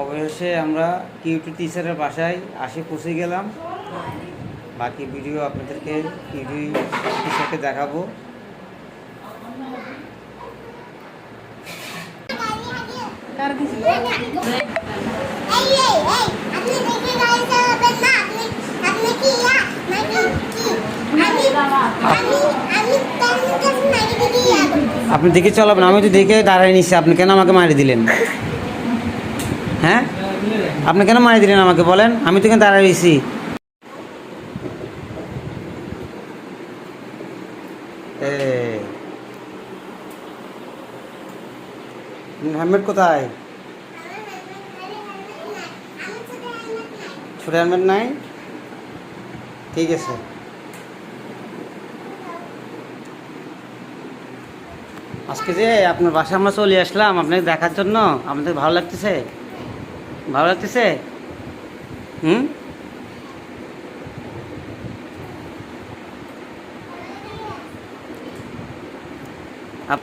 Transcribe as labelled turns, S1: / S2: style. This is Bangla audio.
S1: অবশেষে আমরা কিউটি টিচারের বাসায় আসে পৌঁছে গেলাম। বাকি ভিডিও আপনাদেরকে কিউটি টিচারকে দেখাবো।
S2: আপনি দেখে চলাবেন আমি
S1: তো দেখে দাঁড়ায় নিচ্ছি আপনি কেন আমাকে মারি দিলেন? হ্যাঁ? আপনি কেন মারি দিলেন আমাকে বলেন? আমি তো রয়েছি। এই। হেলমেট কোথায়? ছোট হেলমেট নাই? ঠিক আছে। আজকে যে আপনার বাসায় আমরা চলে আসলাম আপনাকে দেখার জন্য, আপনাদের ভালো লাগতেছে? ভালো লাগতেছে? হুম? আপ-